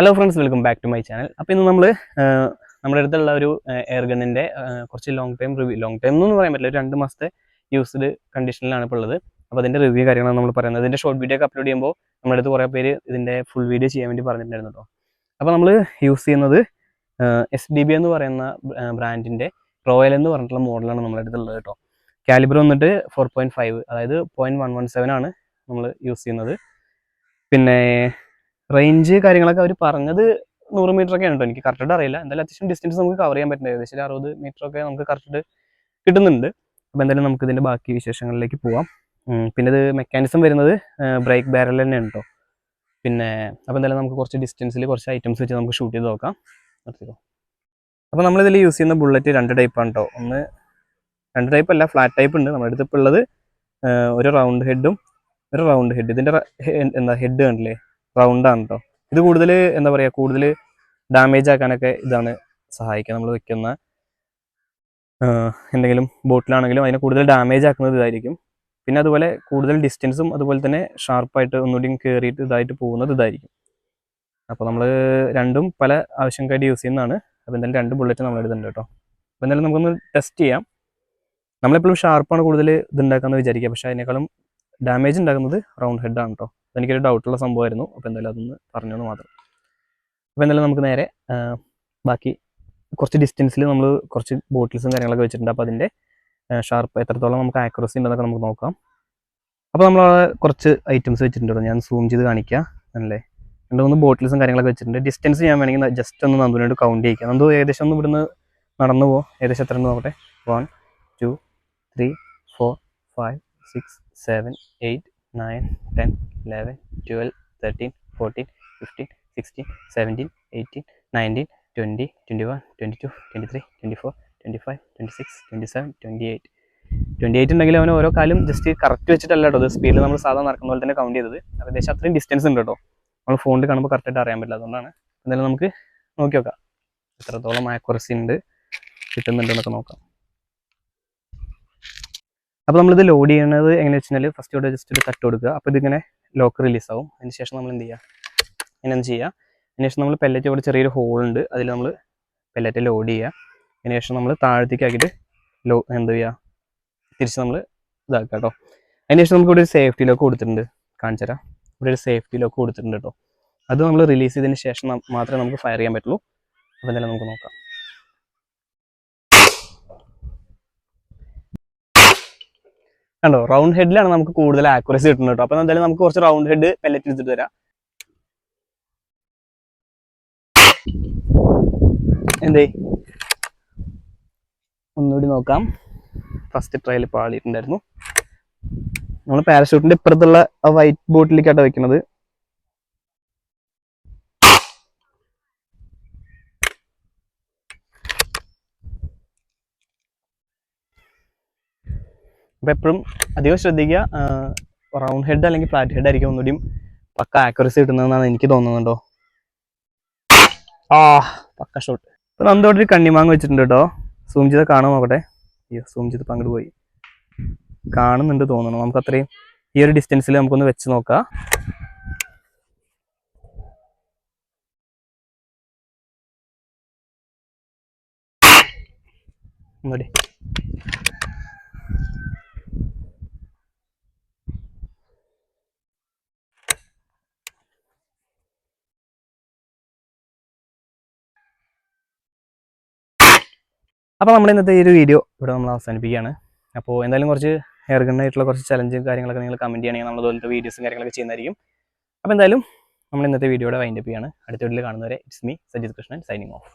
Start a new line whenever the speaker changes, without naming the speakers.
Hello friends welcome back to my channel അപ്പോൾ ഇന്ന് നമ്മൾ നമ്മുടെ അടുത്തുള്ള ഒരു എയർ ഗണ്ണിന്റെ കുറച്ച് long time review long time എന്നൊന്നും പറയാൻ പറ്റില്ല ഒരു രണ്ട് മാസത്തെ യൂസ്ഡ് കണ്ടീഷനിലാണ് ഇപ്പോൾ ഉള്ളത്. അപ്പോൾ അതിന്റെ റിവ്യൂ കാര്യങ്ങളാണ് നമ്മൾ പറയുന്നത്. ഇതിന്റെ ഷോർട്ട് വീഡിയോ ഒക്കെ അപ്ലോഡ് ചെയ്യുമ്പോൾ നമ്മുടെ അടുത്ത് കുറേ പേര് ഇതിന്റെ ഫുൾ വീഡിയോ ചെയ്യാൻ വേണ്ടി പറഞ്ഞിട്ടുണ്ടായിരുന്നു അപ്പോൾ നമ്മൾ യൂസ് ചെയ്യുന്നത് എസ് ഡി ബി എന്ന് പറയുന്ന ബ്രാൻഡിന്റെ റോയൽ എന്ന് പറഞ്ഞിട്ടുള്ള മോഡലാണ് നമ്മുടെ അടുത്തുള്ളത് കേട്ടോ കാലിബർ വന്നിട്ട് ഫോർ പോയിന്റ് ഫൈവ് അതായത് പോയിന്റ് വൺ വൺ സെവൻ ആണ് നമ്മൾ യൂസ് ചെയ്യുന്നത്. പിന്നെ റേഞ്ച് കാര്യങ്ങളൊക്കെ അവർ പറഞ്ഞത് നൂറ് മീറ്റർ ഒക്കെ ആണ് എനിക്ക് കറക്റ്റ് അറിയില്ല. എന്തായാലും അത്യാവശ്യം ഡിസ്റ്റൻസ് നമുക്ക് കവർ ചെയ്യാൻ പറ്റുന്നത് ഏകദേശം അറുപത് മീറ്റർ ഒക്കെ നമുക്ക് കറക്റ്റ് കിട്ടുന്നുണ്ട്. അപ്പോൾ എന്തായാലും നമുക്ക് ഇതിന്റെ ബാക്കി വിശേഷങ്ങളിലേക്ക് പോവാം. പിന്നെ ഇത് മെക്കാനിസം വരുന്നത് ബ്രേക്ക് ബാരൽ തന്നെയാണ് കേട്ടോ പിന്നെ അപ്പോൾ എന്തായാലും നമുക്ക് കുറച്ച് ഡിസ്റ്റൻസിൽ കുറച്ച് ഐറ്റംസ് വെച്ച് നമുക്ക് ഷൂട്ട് ചെയ്ത് നോക്കാം. നിർത്തിക്കോ. അപ്പോൾ നമ്മളിതിൽ യൂസ് ചെയ്യുന്ന ബുള്ളറ്റ് രണ്ട് ടൈപ്പാണ് കേട്ടോ ഒന്ന് രണ്ട് ടൈപ്പ് അല്ല ഫ്ലാറ്റ് ടൈപ്പ് ഉണ്ട്. നമ്മുടെ അടുത്ത് ഇപ്പോൾ ഉള്ളത് ഒരു റൗണ്ട് ഹെഡും ഒരു റൗണ്ട് ഹെഡ് ഇതിന്റെ എന്താ ഹെഡ് കണ്ടില്ലേ? റൗണ്ട് ആണ് കേട്ടോ ഇത് കൂടുതൽ എന്താ പറയുക കൂടുതൽ ഡാമേജ് ആക്കാനൊക്കെ ഇതാണ് സഹായിക്കുക. നമ്മൾ വെക്കുന്ന എന്തെങ്കിലും ബോട്ടിലാണെങ്കിലും അതിനെ കൂടുതൽ ഡാമേജ് ആക്കുന്നത് ഇതായിരിക്കും. പിന്നെ അതുപോലെ കൂടുതൽ ഡിസ്റ്റൻസും അതുപോലെ തന്നെ ഷാർപ്പായിട്ട് ഒന്നുകൂടി കയറിയിട്ട് ഇതായിട്ട് പോകുന്നത് ഇതായിരിക്കും. അപ്പോൾ നമ്മൾ രണ്ടും പല ആവശ്യങ്ങൾക്കായിട്ട് യൂസ് ചെയ്യുന്നതാണ്. അപ്പോൾ എന്തായാലും രണ്ട് ബുള്ളറ്റ് നമ്മൾ എടുത്തിട്ടുണ്ട് കേട്ടോ അപ്പോൾ എന്തായാലും നമുക്കൊന്ന് ടെസ്റ്റ് ചെയ്യാം. നമ്മളെപ്പോഴും ഷാർപ്പാണ് കൂടുതൽ ഇതുണ്ടാക്കാമെന്ന് വിചാരിക്കുക. പക്ഷേ അതിനേക്കാളും ഡാമേജ് ഉണ്ടാക്കുന്നത് റൗണ്ട് ഹെഡാണ് കേട്ടോ എനിക്കൊരു ഡൗട്ടുള്ള സംഭവമായിരുന്നു. അപ്പോൾ എന്തായാലും അതൊന്ന് പറഞ്ഞു എന്ന് മാത്രം. അപ്പോൾ എന്തായാലും നമുക്ക് നേരെ ബാക്കി കുറച്ച് ഡിസ്റ്റൻസിൽ നമ്മൾ കുറച്ച് ബോട്ടിൽസും കാര്യങ്ങളൊക്കെ വെച്ചിട്ടുണ്ട്. അപ്പോൾ അതിന്റെ ഷാർപ്പ് എത്രത്തോളം നമുക്ക് ആക്യുറസി ഉണ്ടെന്നൊക്കെ നമുക്ക് നോക്കാം. അപ്പോൾ നമ്മൾ കുറച്ച് ഐറ്റംസ് വെച്ചിട്ടുണ്ട്. ഞാൻ സൂം ചെയ്ത് കാണിക്കാം. അല്ലേ? രണ്ട് മൂന്ന് ബോട്ടിൽസും കാര്യങ്ങളൊക്കെ വെച്ചിട്ടുണ്ട്. ഡിസ്റ്റൻസ് ഞാൻ വേണമെങ്കിൽ ജസ്റ്റ് ഒന്ന് നന്ദുവിനോട് കൗണ്ട് ചെയ്യിക്കാം. നന്ദു ഏകദേശം ഒന്ന് ഇവിടുന്ന് നടന്നു പോകും ഏകദേശം എത്ര നോക്കട്ടെ. One two three four five six seven eight nine ten eleven twelve thirteen fourteen fifteen sixteen seventeen eighteen nineteen twenty twenty one twenty two twenty three twenty four twenty five twenty six twenty seven twenty eight twenty eight ഉണ്ടെങ്കിൽ അവൻ ഓരോ കാലും just correct വെച്ചിട്ടല്ല കേട്ടോ. സ്പീഡിൽ നമ്മൾ സാധാരണ നടക്കുന്ന പോലെ തന്നെ കൗണ്ട് ചെയ്തത്. ഏകദേശം അത്രയും ഡിസ്റ്റൻസ് ഉണ്ട് കേട്ടോ. നമ്മൾ ഫോണിൽ കാണുമ്പോൾ കറക്റ്റായിട്ട് അറിയാൻ പറ്റില്ല. അതുകൊണ്ടാണ് എന്തായാലും നമുക്ക് നോക്കി നോക്കാം. എത്രത്തോളം ആക്യുറസി ഉണ്ട് കിട്ടുന്നുണ്ടെന്നൊക്കെ നോക്കാം. അപ്പോൾ നമ്മളിത് ലോഡ് ചെയ്യുന്നത് എങ്ങനെയാണെന്ന് വെച്ചാൽ ഫസ്റ്റ് ഇവിടെ ജസ്റ്റ് ഒരു തട്ട് കൊടുക്കുക. അപ്പോൾ ഇതിങ്ങനെ ലോക്ക് റിലീസാവും അതിനുശേഷം അതിന് ശേഷം നമ്മൾ എന്ത് ചെയ്യുക എന്ത് ചെയ്യുക അതിന് ശേഷം നമ്മൾ പെല്ലറ്റ് ഇവിടെ ചെറിയൊരു ഹോൾ ഉണ്ട്. അതിൽ നമ്മൾ പെല്ലറ്റ് ലോഡ് ചെയ്യുക അതിന് ശേഷം നമ്മൾ താഴത്തേക്ക് ആക്കിയിട്ട് ലോ എന്ത് ചെയ്യുക തിരിച്ച് നമ്മൾ ഇതാക്കുക കേട്ടോ അതിന് ശേഷം നമുക്ക് ഇവിടെ ഒരു സേഫ്റ്റി ലോക്ക് കൊടുത്തിട്ടുണ്ട്. കാണിച്ചു തരാം. ഇവിടെ ഒരു സേഫ്റ്റി ലോക്ക് കൊടുത്തിട്ടുണ്ട് കേട്ടോ അത് നമ്മൾ റിലീസ് ചെയ്തതിന് ശേഷം മാത്രമേ നമുക്ക് ഫയർ ചെയ്യാൻ പറ്റുള്ളൂ. അപ്പോൾ എന്തായാലും നമുക്ക് നോക്കാം. കണ്ടോ? റൗണ്ട് ഹെഡിലാണ് നമുക്ക് കൂടുതൽ ആക്യുറസി കിട്ടുന്നത് കേട്ടോ. അപ്പോൾ എന്തായാലും നമുക്ക് കുറച്ച് റൗണ്ട് ഹെഡ് പെല്ലറ്റ് എടുത്തിട്ട് തരാം എന്തേ? ഒന്നുകൂടി നോക്കാം. ഫസ്റ്റ് ട്രയൽ പാളിയിട്ടുണ്ടായിരുന്നു. നമ്മൾ പാരഷൂട്ടിന്റെ ഇപ്പുറത്തുള്ള വൈറ്റ് ബോട്ടിലേക്കാട്ടോ വെക്കുന്നത് അപ്പൊ എപ്പോഴും അധികം ശ്രദ്ധിക്കുക. റൗണ്ട് ഹെഡ് അല്ലെങ്കിൽ ഫ്ലാറ്റ് ഹെഡ് ആയിരിക്കും ഒന്നുകൂടിയും പക്ക ആക്യുറസി കിട്ടുന്നതെന്നാണ് എനിക്ക് തോന്നുന്നുണ്ടോ? ആ പക്ക ഷോട്ട് ഇപ്പം നന്ദോട്ട് ഒരു കണ്ണിമാങ്ങ വെച്ചിട്ടുണ്ട് കേട്ടോ. സൂം ചെയ്ത് കാണാൻ നോക്കട്ടെ അയ്യോ സൂം ചെയ്ത് പങ്കെടു പോയി. കാണുന്നുണ്ട് തോന്നുന്നു. നമുക്ക് അത്രയും ഈ ഒരു ഡിസ്റ്റൻസിൽ നമുക്കൊന്ന് വെച്ച് നോക്കാം. ഒന്നുകൂടി അപ്പോൾ നമ്മൾ ഇന്നത്തെ ഈ ഒരു വീഡിയോ ഇവിടെ നമ്മൾ അവസാനിപ്പിക്കുകയാണ്. അപ്പോൾ എന്തായാലും കുറച്ച് ഹെയർ കുറച്ച് ചലഞ്ചും കാര്യങ്ങളൊക്കെ നിങ്ങൾ കമന്റ് ചെയ്യണമെങ്കിൽ നമ്മൾ അതുപോലത്തെ വീഡിയോസും കാര്യങ്ങളൊക്കെ ചെയ്യുന്നതായിരിക്കും. അപ്പോൾ എന്തായാലും നമ്മൾ ഇന്നത്തെ വീഡിയോയുടെ വൈൻഡപ്പ് ചെയ്യാണ് അടുത്ത വീഡിയോയിൽ കാണുന്നവരെ it's me Sajith Krishnan signing off